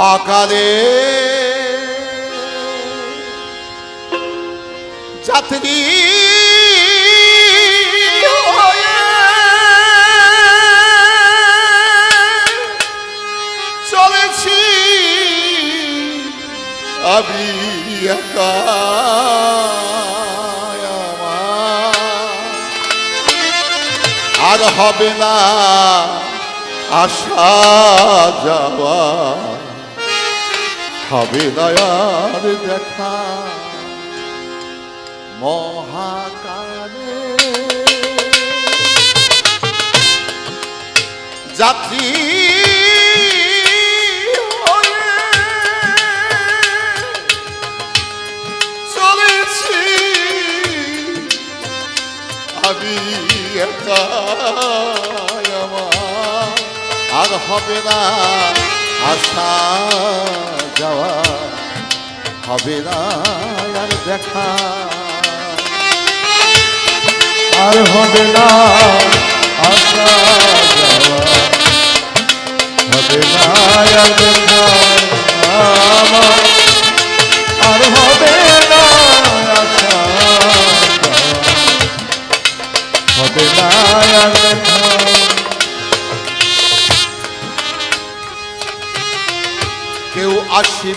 মহাকালে যাত্রী চলেছি। আমি আর হবে না আসা যাওয়া। হবে আর দেখা মহাকালে যাত্রী চলেছি। আমি একা আর হবে না আসা যাওয়া হবে না আর দেখা। আর হবে না আসা যাওয়া। হবে না আর দেখা। আর হবে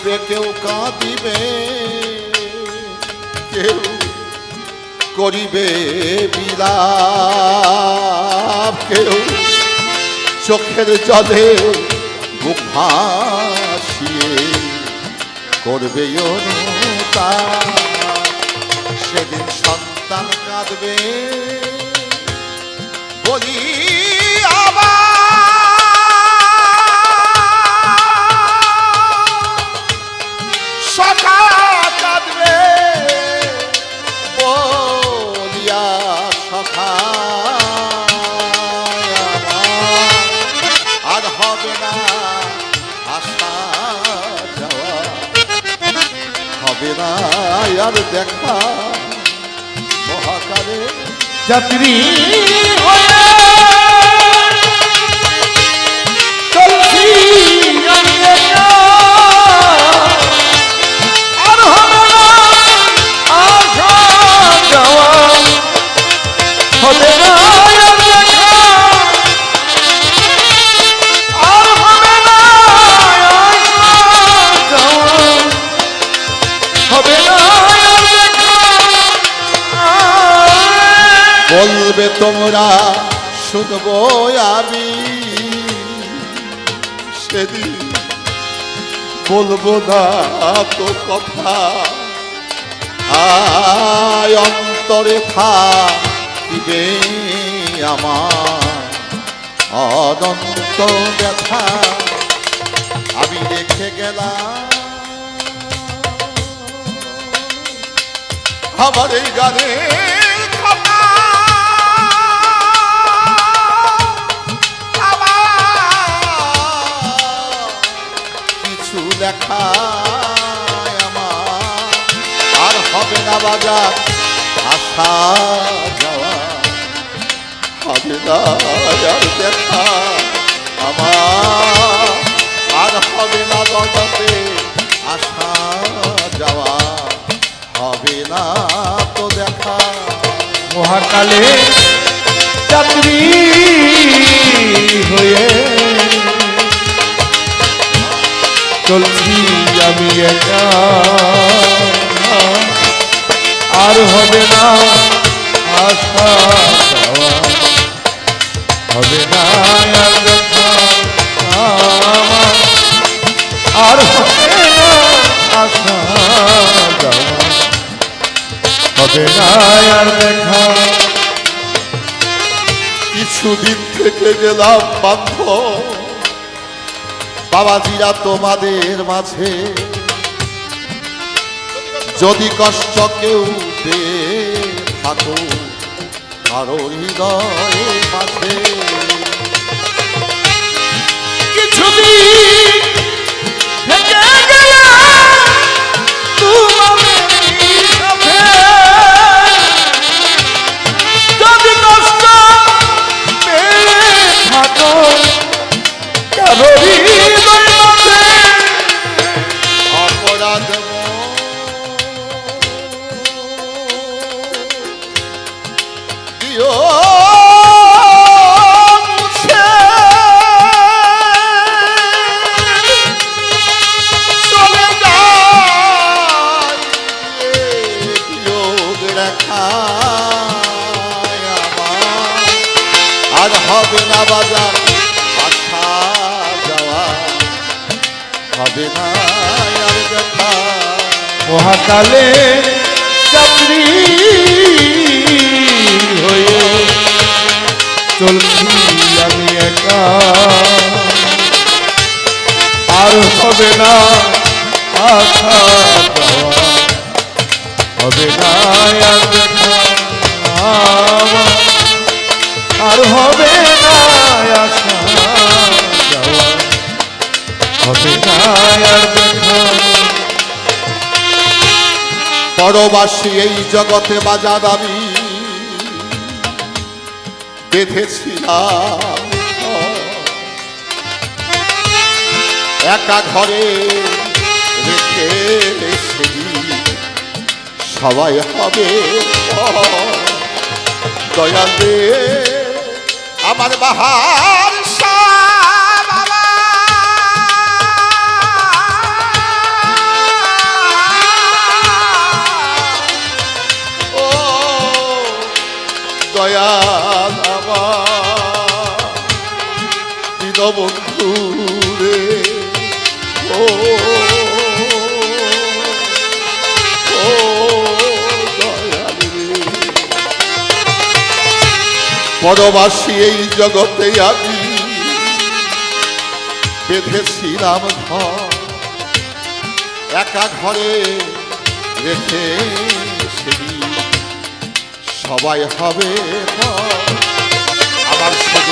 আসিবে কেউ কাঁদিবে, কেউ করিবে বিলাপ, কেউ চোখের জলে বুক ভাসিয়ে করবে অনুতাপ। সেদিন সন্তান কাঁদবে, বলি না আর দেখা মহাকালে যাত্রী তোমরা শুনব আমি। সেদিন বলব না তো কথা। আয় অন্তরে থাকিবে আমার অনন্ত ব্যথা। আমি রেখে গেলাম। আমার এই গানের লেখা আমার। আর হবে না বাজার আসা যাওয়া। হবে না আর দেখা আমার। আর হবে না জগতে আসা যাওয়া। হবে না তো দেখা। মহাকালে যাত্রী হয়ে চলছি আমি আর হবে না আশা। হবে না আর হবে না আশা। হবে না আর দেখা। কিছুদিন থেকে গেলাম বান্ধ বাবাজিরা তোমাদের মাঝে। যদি কষ্ট কেউ পেয়ে থাকো কারও হৃদয়ে মাঝে। বাজার আসা যাওয়া হবে না আর দেখা মহাকালে যাত্রী পরবাসী এই জগতে বাজার আমি বেঁধেছিলাম একা ঘরে রেখে সবাই হবে দয়াল। আমার বাহার দয়াল আমার। রে ও পরবাসী এই জগতে আমি বেঁধেছিলাম ঘর একা ঘরে রেখে সবাই হবে আমার আবার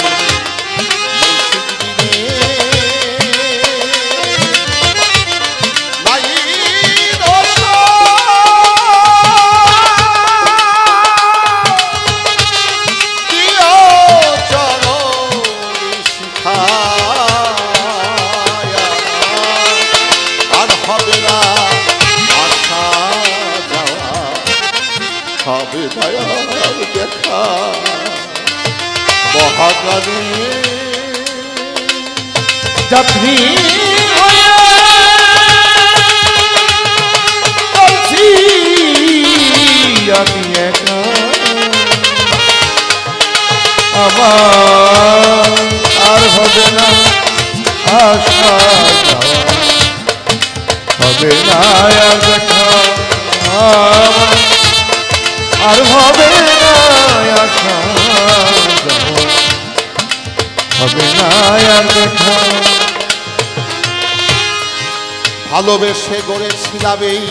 চলছি আমি আমার আর হবে না আশা। হবে আর আর হবে না আশা। হবে ভালোবেসে গড়েছিলাম এই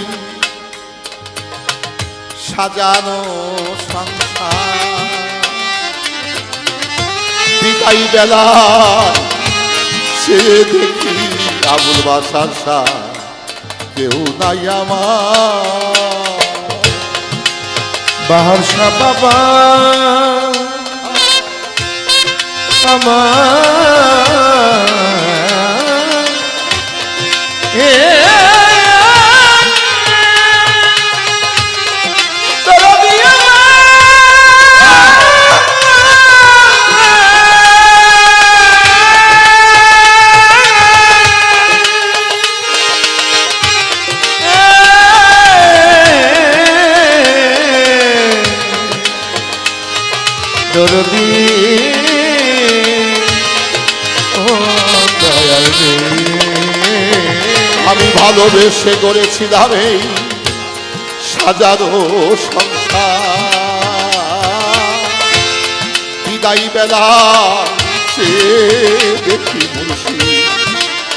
সাজানো সংসার। বিদায় বেলা সে দেখি আবুল বাসার সার, কেউ নাই আমার। বাহার বাবা আমার এ ভালোবেসে করেছিলাম এই সাজানো সংসার। বেলা সে দেখি মুর্শি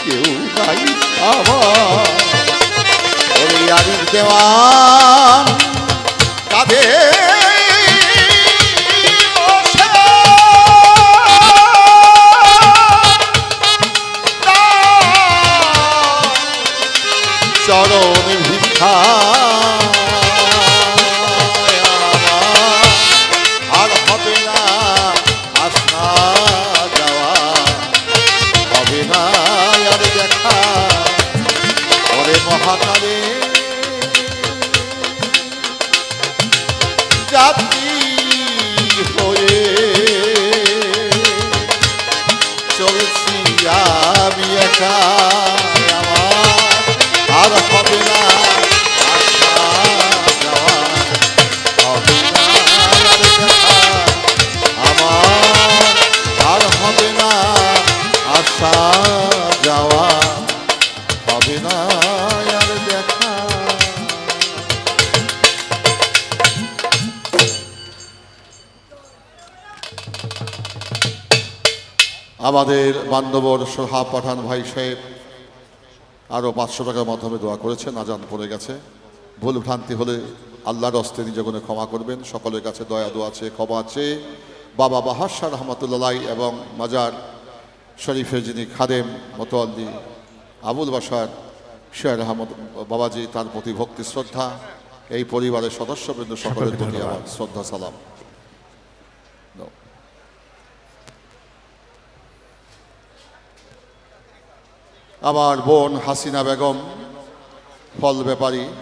কেউ নাই আমার। দেওয়া আমাদের বান্ধবর সোহা পাঠান ভাই সাহেব আরও পাঁচশো টাকার মাধ্যমে দোয়া করেছেন আজান পড়ে গেছে। ভুল ভ্রান্তি হলে আল্লাহর হস্তে নিজগুণে ক্ষমা করবেন। সকলের কাছে দয়া দোয়া আছে ক্ষমা আছে বাবা বাহাসার রহমতুল্লাহ এবং মাজার শরীফের যিনি খাদেম মতোয়াল্লি আবুল বাসার শেয়ার আহমদ বাবাজি তার প্রতি ভক্তি শ্রদ্ধা এই পরিবারের সদস্যবৃন্দ সকলের প্রতি আমার শ্রদ্ধা সালাম। আমার বোন হাসিনা বেগম ফল ব্যাপারী।